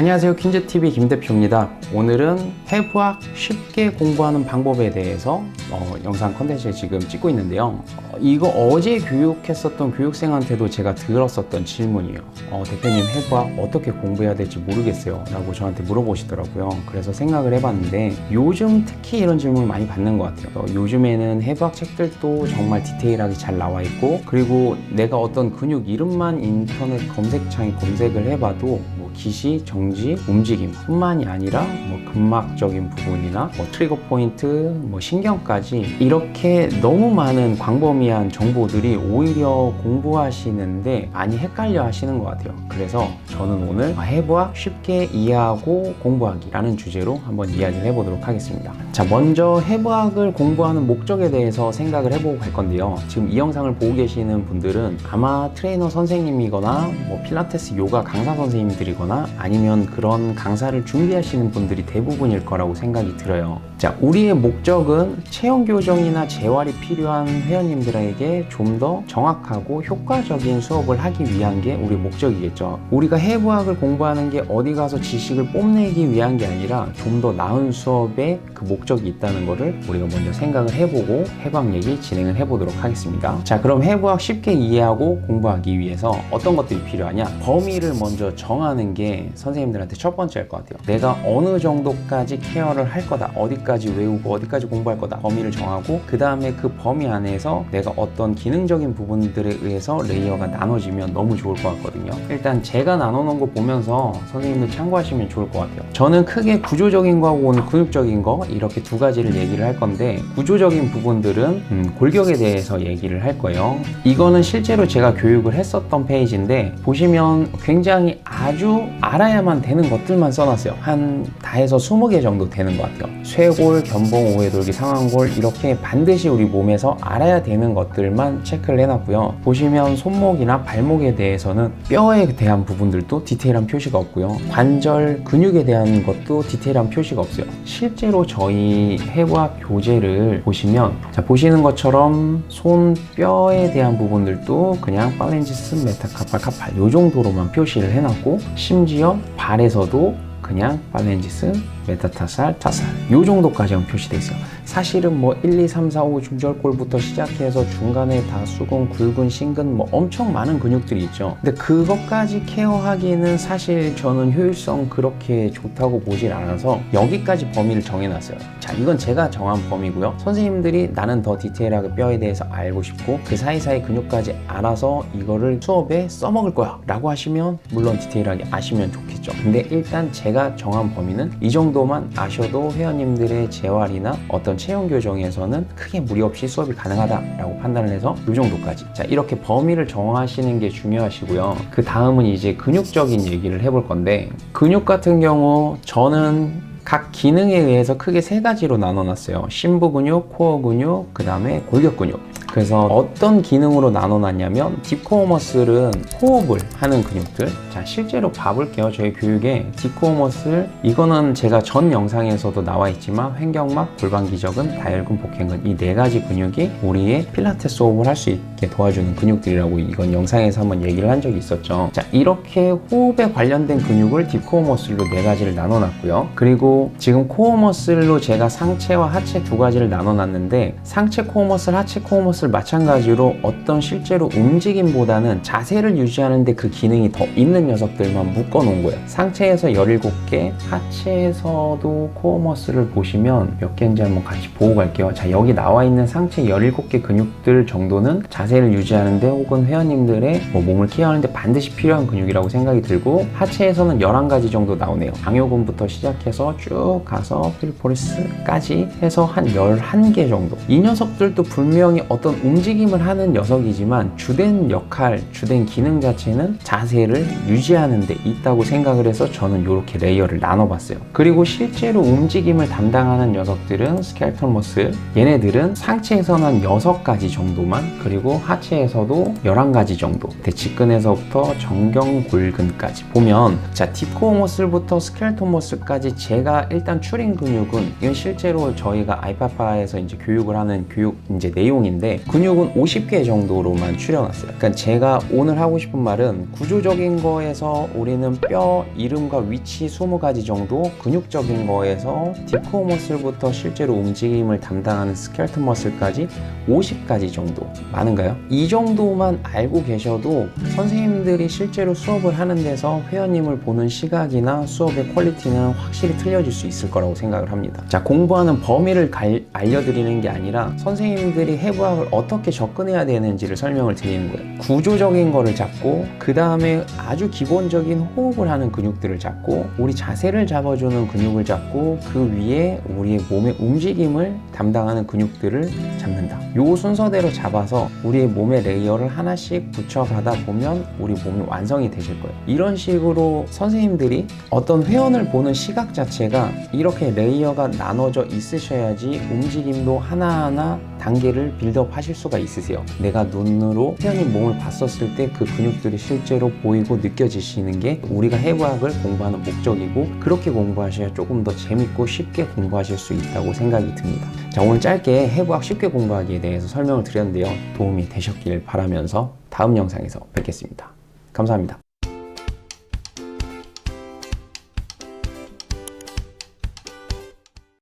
안녕하세요. 퀸즈TV 김대표입니다. 오늘은 해부학 쉽게 공부하는 방법에 대해서 어, 영상 컨텐츠를 지금 찍고 있는데요. 어, 이거 어제 교육했었던 교육생한테도 제가 들었었던 질문이에요. 어, 대표님 해부학 어떻게 공부해야 될지 모르겠어요. 라고 저한테 물어보시더라고요. 그래서 생각을 해봤는데 요즘 특히 이런 질문을 많이 받는 것 같아요. 어, 요즘에는 해부학 책들도 정말 디테일하게 잘 나와 있고 그리고 내가 어떤 근육 이름만 인터넷 검색창에 검색을 해봐도 뭐 기시, 정지, 움직임 뿐만이 아니라 뭐 근막적인 부분이나 뭐 트리거 포인트, 뭐 신경까지 이렇게 너무 많은 광범위한 정보들이 오히려 공부하시는데 많이 헷갈려 하시는 것 같아요. 그래서 저는 오늘 해부학 쉽게 이해하고 공부하기라는 주제로 한번 이야기를 해보도록 하겠습니다. 자, 먼저 해부학을 공부하는 목적에 대해서 생각을 해보고 갈 건데요. 지금 이 영상을 보고 계시는 분들은 아마 트레이너 선생님이거나 뭐 필라테스 요가 강사 선생님들이 거나 아니면 그런 강사를 준비하시는 분들이 대부분일 거라고 생각이 들어요. 자, 우리의 목적은 체형 교정이나 재활이 필요한 회원님들에게 좀 더 정확하고 효과적인 수업을 하기 위한 게 우리 목적이겠죠. 우리가 해부학을 공부하는 게 어디 가서 지식을 뽐내기 위한 게 아니라 좀 더 나은 수업에 그 목적이 있다는 거를 우리가 먼저 생각을 해보고 해부학 얘기 진행을 해보도록 하겠습니다. 자, 그럼 해부학 쉽게 이해하고 공부하기 위해서 어떤 것들이 필요하냐? 범위를 먼저 정하는 게 선생님들한테 첫 번째일 것 같아요. 내가 어느 정도까지 케어를 할 거다. 어디까지 외우고 어디까지 공부할 거다. 범위를 정하고 그 다음에 그 범위 안에서 내가 어떤 기능적인 부분들에 의해서 레이어가 나눠지면 너무 좋을 것 같거든요. 일단 제가 나눠놓은 거 보면서 선생님들 참고하시면 좋을 것 같아요. 저는 크게 구조적인 거하고 근육적인 거 이렇게 두 가지를 얘기를 할 건데 구조적인 부분들은 음, 골격에 대해서 얘기를 할 거예요. 이거는 실제로 제가 교육을 했었던 페이지인데 보시면 굉장히 아주 알아야만 되는 것들만 써놨어요. 한 다 해서 20개 정도 되는 것 같아요. 쇄골, 견봉, 오해돌기, 상완골 이렇게 반드시 우리 몸에서 알아야 되는 것들만 체크를 해놨고요. 보시면 손목이나 발목에 대해서는 뼈에 대한 부분들도 디테일한 표시가 없고요. 관절, 근육에 대한 것도 디테일한 표시가 없어요. 실제로 저희 해부학 교재를 보시면 자 보시는 것처럼 손 뼈에 대한 부분들도 그냥 팔렌지스, 메타카팔, 카팔 요 정도로만 표시를 해놨고 심지어 발에서도 그냥 팔렌지스, 메타타살, 타살 요 정도까지만 표시돼 있어요. 사실은 뭐 1, 2, 3, 4, 5 중절골부터 시작해서 중간에 다수근, 굴근, 심근 뭐 엄청 많은 근육들이 있죠. 근데 그것까지 케어하기에는 사실 저는 효율성 그렇게 좋다고 보질 않아서 여기까지 범위를 정해놨어요. 자, 이건 제가 정한 범위고요. 선생님들이 나는 더 디테일하게 뼈에 대해서 알고 싶고 그 사이사이 근육까지 알아서 이거를 수업에 써먹을 거야 라고 하시면 물론 디테일하게 아시면 좋겠죠. 근데 일단 제가 정한 범위는 이 정도만 아셔도 회원님들의 재활이나 어떤 체형 교정에서는 크게 무리 없이 수업이 가능하다라고 판단을 해서 이 정도까지. 자, 이렇게 범위를 정하시는 게 중요하시고요. 그 다음은 이제 근육적인 얘기를 해볼 건데 근육 같은 경우 저는 각 기능에 의해서 크게 세 가지로 나눠놨어요. 심부 근육, 코어 근육, 그 다음에 골격 근육. 그래서 어떤 기능으로 나눠놨냐면 딥코어 머슬은 호흡을 하는 근육들 자 실제로 봐볼게요 저희 교육에 딥코어 머슬 이거는 제가 전 영상에서도 나와 있지만 횡격막, 골반기적은, 다혈근, 복행근 이 네 가지 근육이 우리의 필라테스 호흡을 할 수 있게 도와주는 근육들이라고 이건 영상에서 한번 얘기를 한 적이 있었죠 자 이렇게 호흡에 관련된 근육을 딥코어 머슬로 네 가지를 나눠놨고요 그리고 지금 코어 머슬로 제가 상체와 하체 두 가지를 나눠놨는데 상체 코어 머슬, 하체 코어 머슬 마찬가지로 어떤 실제로 움직임보다는 자세를 유지하는데 그 기능이 더 있는 녀석들만 묶어 놓은 거예요. 상체에서 17개, 하체에서도 코어 머슬을 보시면 몇 개인지 한번 같이 보고 갈게요. 자, 여기 나와 있는 상체 17개 근육들 정도는 자세를 유지하는데 혹은 회원님들의 뭐 몸을 케어하는데 반드시 필요한 근육이라고 생각이 들고 하체에서는 11가지 정도 나오네요. 강요근부터 시작해서 쭉 가서 필포리스까지 해서 한 11개 정도. 이 녀석들도 분명히 어떤 움직임을 하는 녀석이지만 주된 역할, 주된 기능 자체는 자세를 유지하는 데 있다고 생각을 해서 저는 이렇게 레이어를 나눠봤어요. 그리고 실제로 움직임을 담당하는 녀석들은 스켈턴 머슬, 얘네들은 상체에서는 한 6가지 정도만 그리고 하체에서도 11가지 정도 대치근에서부터 정경골근까지 보면 자 딥코어 머슬부터 스켈톤 머슬까지 제가 일단 추린 근육은 이건 실제로 저희가 아이파파에서 이제 교육을 하는 교육 이제 내용인데 근육은 50개 정도로만 추려놨어요. 그러니까 제가 오늘 하고 싶은 말은 구조적인 거에서 우리는 뼈 이름과 위치 20가지 정도 근육적인 거에서 딥코어 머슬부터 실제로 움직임을 담당하는 스켈톤 머슬까지 50가지 정도 많은가요? 이 정도만 알고 계셔도 선생님들이 실제로 수업을 하는 데서 회원님을 보는 시각이나 수업의 퀄리티는 확실히 틀려 질 수 있을 거라고 생각을 합니다. 자, 공부하는 범위를 갈- 알려드리는 게 아니라 선생님들이 해부학을 어떻게 접근해야 되는지를 설명을 드리는 거예요. 구조적인 거를 잡고 그 다음에 아주 기본적인 호흡을 하는 근육들을 잡고 우리 자세를 잡아주는 근육을 잡고 그 위에 우리의 몸의 움직임을 담당하는 근육들을 잡는다. 요 순서대로 잡아서 우리의 몸의 레이어를 하나씩 붙여가다 보면 우리 몸이 완성이 되실 거예요. 이런 식으로 선생님들이 어떤 회원을 보는 시각 자체가 이렇게 레이어가 나눠져 있으셔야지 움직임도 하나하나 단계를 빌드업 하실 수가 있으세요. 내가 눈으로 회원님 몸을 봤었을 때 그 근육들이 실제로 보이고 느껴지시는 게 우리가 해부학을 공부하는 목적이고 그렇게 공부하셔야 조금 더 재밌고 쉽게 공부하실 수 있다고 생각이 듭니다. 자, 오늘 짧게 해부학 쉽게 공부하기에 대해서 설명을 드렸는데요. 도움이 되셨길 바라면서 다음 영상에서 뵙겠습니다. 감사합니다.